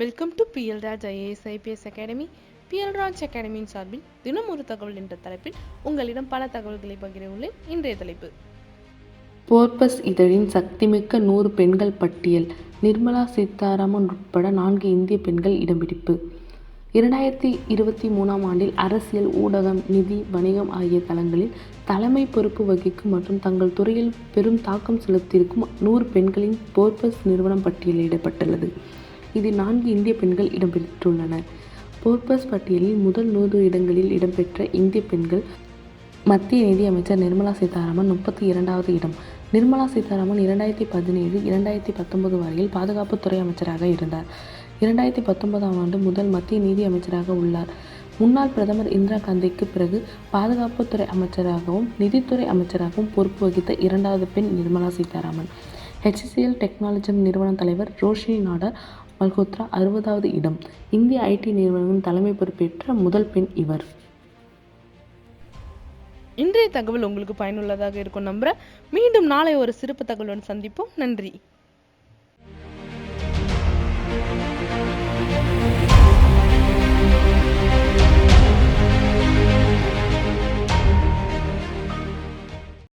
Welcome to P L Raj IAS IPS academy P L Raj அகாடமியின் சார்பில் தினம் ஒரு தகவல் என்ற தலைப்பில் உங்களிடம் பல தகவல்களை பகிர உள்ளேன் இன்றைய தலைப்பு. போர்பஸ் இதழின் சக்திமிக்க நூறு பெண்கள் பட்டியல். நிர்மலா சீதாராமன் உட்பட நான்கு இந்திய பெண்கள் இடம்பிடிப்பு. இரண்டாயிரத்தி இருபத்தி மூணாம் ஆண்டில் அரசியல் ஊடகம் நிதி வணிகம் ஆகிய தளங்களில் தலைமை பொறுப்பு வகிக்கும் மற்றும் தங்கள் துறையில் பெரும் தாக்கம் செலுத்தியிருக்கும் நூறு பெண்களின் போர்பஸ் நிறுவனம் பட்டியலிடப்பட்டுள்ளது இதில் நான்கு இந்திய பெண்கள் இடம்பெற்றுள்ளனர் போர்பஸ் பட்டியலில் முதல் நூறு இடங்களில் இடம்பெற்ற இந்திய பெண்கள் மத்திய நிதி அமைச்சர் நிர்மலா சீதாராமன் முப்பத்தி இரண்டாவது இடம். நிர்மலா சீதாராமன் இரண்டாயிரத்தி பதினேழு இரண்டாயிரத்தி பத்தொன்பது வரையில் பாதுகாப்புத்துறை அமைச்சராக இருந்தார். இரண்டாயிரத்தி பத்தொன்பதாம் ஆண்டு முதல் மத்திய நிதி அமைச்சராக உள்ளார். முன்னாள் பிரதமர் இந்திரா காந்திக்கு பிறகு பாதுகாப்புத்துறை அமைச்சராகவும் நிதித்துறை அமைச்சராகவும் பொறுப்பு வகித்த இரண்டாவது பெண் நிர்மலா சீதாராமன். ஹெச்சிசிஎல் டெக்னாலஜி நிறுவன தலைவர் ரோஷினி நாடர் மல்ஹோத்ரா அறுபதாவது இடம். இந்திய ஐடி நிறுவனங்களின் தலைமை பொறுப்பேற்ற முதல் பெண் இவர். இன்றைய தகவல் உங்களுக்கு பயனுள்ளதாக இருக்கும் நம்புற மீண்டும் நாளை ஒரு சிறப்பு தகவலுடன் சந்திப்போம். நன்றி.